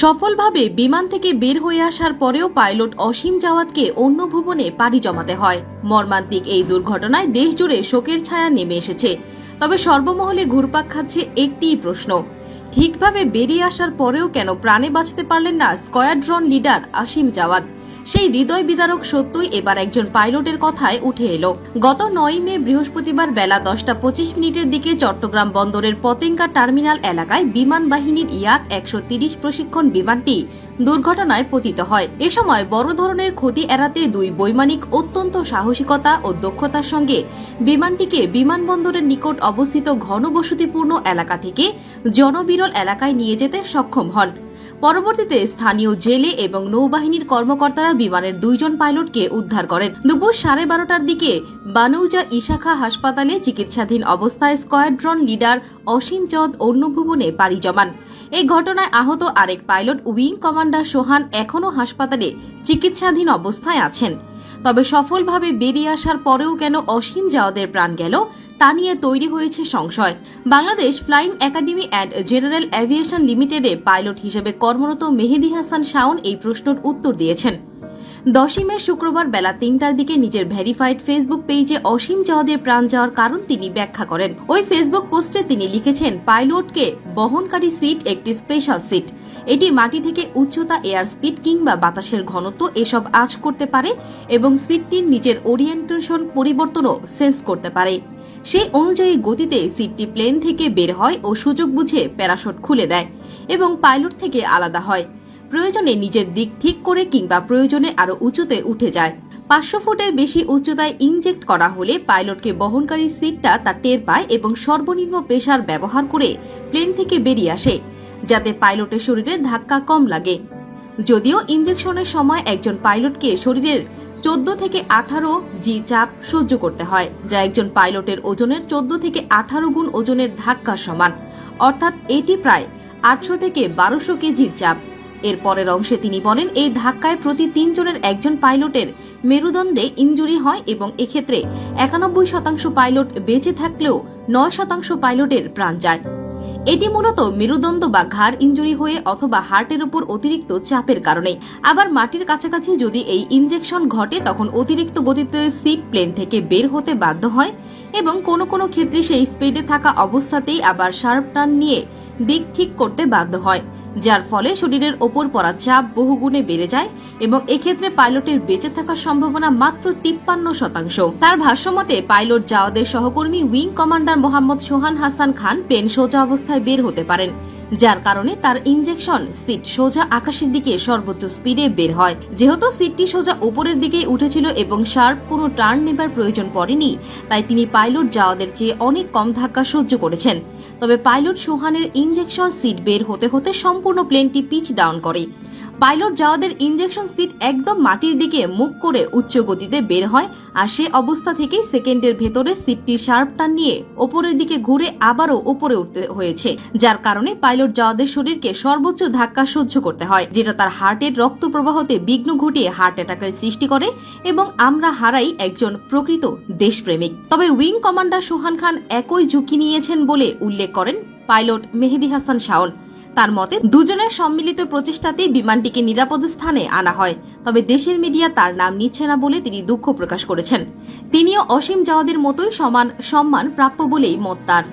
সফলভাবে বিমান থেকে বের হয়ে আসার পরেও পাইলট অসীম জাওয়াতকে অন্য ভুবনে পাড়ি জমাতে হয়। মর্মান্তিক এই দুর্ঘটনায় দেশজুড়ে শোকের ছায়া নেমে এসেছে। তবে সর্বমহলে ঘুরপাক খাচ্ছে একটিই প্রশ্ন। ঠিকভাবে বেরিয়ে আসার পরেও কেন প্রাণে বাঁচতে পারলেন না স্কোয়াড্রন লিডার আসিম জাওয়াত? সেই হৃদয় বিদারক সত্যই এবার একজন পাইলটের কথায় উঠে এলো। গত নয় মে বৃহস্পতিবার বেলা দশটা পঁচিশ মিনিটের দিকে চট্টগ্রাম বন্দরের পতেঙ্গা টার্মিনাল এলাকায় বিমান বাহিনীর ইয়াক একশো তিরিশ প্রশিক্ষণ বিমানটি দুর্ঘটনায় পতিত হয়। এ সময় বড় ধরনের ক্ষতি এড়াতে দুই বৈমানিক অত্যন্ত সাহসিকতা ও দক্ষতার সঙ্গে বিমানটিকে বিমানবন্দরের নিকট অবস্থিত ঘনবসতিপূর্ণ এলাকা থেকে জনবিরল এলাকায় নিয়ে যেতে সক্ষম হন। পরবর্তীতে স্থানীয় জেলে এবং নৌবাহিনীর কর্মকর্তারা বিমানের দুইজন পাইলটকে উদ্ধার করেন। দুপুর সাড়ে বারোটার দিকে বানৌজা ইশাখা হাসপাতালে চিকিৎসাধীন অবস্থায় স্কোয়াড্রন লিডার অসীম চদ অন্য ভুবনে পাড়ি জমান। এই ঘটনায় আহত আরেক পাইলট উইং কমান্ডার সোহান এখনও হাসপাতালে চিকিৎসাধীন অবস্থায় আছেন। তবে সফলভাবে বেরিয়ে আসার পরেও কেন অসীম জাওয়াদের প্রাণ গেল, তা নিয়ে তৈরি হয়েছে সংশয়। Bangladesh Flying Academy and General Aviation লিমিটেডে পাইলট হিসেবে কর্মরত মেহেদি হাসান শাওন এই প্রশ্নের উত্তর দিয়েছেন। দশই মে শুক্রবার বেলা তিনটার দিকে নিজের ভেরিফাইড ফেসবুক পেজে অসীম জাওয়াদের প্রাণ যাওয়ার কারণ তিনি ব্যাখ্যা করেন। ওই ফেসবুক পোস্টে তিনি লিখেছেন, পাইলটকে বহনকারী সিট একটি স্পেশাল সিট। এটি মাটি থেকে উচ্চতা এয়ার স্পিড কিংবা বাতাসের ঘনত্ব এসব আজ করতে পারে এবং সিটটির নিজের ওরিয়েন্টেশন পরিবর্তনও সেন্স করতে পারে। সেই অনুযায়ী গতিতে সিটটি প্লেন থেকে বের হয় ও সুযোগ বুঝে প্যারাশট খুলে দেয় এবং পাইলট থেকে আলাদা হয়। প্রয়োজনে নিজের দিক ঠিক করে কিংবা প্রয়োজনে আরও উঁচুতে উঠে যায়। পাঁচশো ফুটের বেশি উচ্চতায় ইনজেক্ট করা হলে পাইলটকে বহনকারী সিটটা তার টের পায় এবং সর্বনিম্ন পেশার ব্যবহার করে প্লেন থেকে বেরিয়ে আসে। যাতে পাইলটের শরীরে ধাক্কা কম লাগে। যদিও ইনজেকশনের সময় একজন পাইলটকে শরীরের চোদ্দ থেকে আঠারো জি চাপ সহ্য করতে হয়, যা একজন পাইলটের ওজনের চোদ্দ থেকে আঠারো গুণ ওজনের ধাক্কা সমান। অর্থাৎ এটি প্রায় আটশো থেকে বারোশো কেজির চাপ। এর পরের অংশে তিনি বলেন, এই ধাক্কায় প্রতি তিনজনের একজন পাইলটের মেরুদণ্ডে ইঞ্জুরি হয় এবং এক্ষেত্রে একানব্বই শতাংশ পাইলট বেঁচে থাকলেও নয় শতাংশ পাইলটের প্রাণ যায়। এটি মূলত মেরুদণ্ড বা ঘাড় ইঞ্জুরি হয়ে অথবা হার্টের উপর অতিরিক্ত চাপের কারণে। আবার মাটির কাছাকাছি যদি এই ইনজেকশন ঘটে, তখন অতিরিক্ত গতিতে সিট প্লেন থেকে বের হতে বাধ্য হয়। এবং কোনো কোনো ক্ষেত্রে সেই স্পিডে থাকা অবস্থাতেই আবার শার্প টার্ন নিয়ে দিক ঠিক করতে বাধ্য হয়, যার ফলে শরীরের ওপর পড়া চাপ বহুগুণে বেড়ে যায় এবং এক্ষেত্রে পাইলটের বেঁচে থাকার সম্ভাবনা মাত্র তিপ্পান্ন শতাংশ। তার ভাষ্যমতে, পাইলট জাওয়াদের সহকর্মী wing commander Mohammad Sohan Hasan Khan plane সোজা অবস্থায় বের হতে পারেন। যার কারণে তার ইঞ্জেকশন সিট সোজা আকাশের দিকে সর্বোচ্চ স্পিডে বের হয়। যেহেতু সিটটি সোজা উপরের দিকেই উঠেছিল এবং শার্প কোনো টার্ন নেবার প্রয়োজন পড়েনি, তাই তিনি পাইলট যাওয়াদের চেয়ে অনেক কম ধাক্কা সহ্য করেছেন। তবে পাইলট সোহানের ইঞ্জেকশন সিট বের হতে হতে সম্পূর্ণ প্লেনটি পিচ ডাউন করে। পাইলট যাওয়াদের ইঞ্জেকশন সিট একদম মাটির দিকে মুখ করে উচ্চ গতিতে বের হয়, আর সে অবস্থা থেকেই সেকেন্ডের ভেতরে সিটটি শার্প টান নিয়ে ওপরের দিকে ঘুরে আবারও উপরে উঠতে হয়েছে, যার কারণে পাইলট যাওয়াদের শরীরকে সর্বোচ্চ ধাক্কা সহ্য করতে হয়, যেটা তার হার্টের রক্ত প্রবাহতে বিঘ্ন ঘটিয়ে হার্ট অ্যাটাকের সৃষ্টি করে এবং আমরা হারাই একজন প্রকৃত দেশপ্রেমিক। তবে উইং কমান্ডার সোহান খান একই ঝুঁকি নিয়েছেন বলে উল্লেখ করেন পাইলট মেহেদি হাসান শাওন। তার মতে, দুজনের সম্মিলিত প্রচেষ্টাতেই বিমানটিকে নিরাপদ স্থানে আনা হয়। তবে দেশের মিডিয়া তার নাম নিচ্ছে না বলে তিনি দুঃখ প্রকাশ করেছেন। তিনিও অসীম জাওয়াদের মতোই সমান সম্মান প্রাপ্য বলেই মত তার।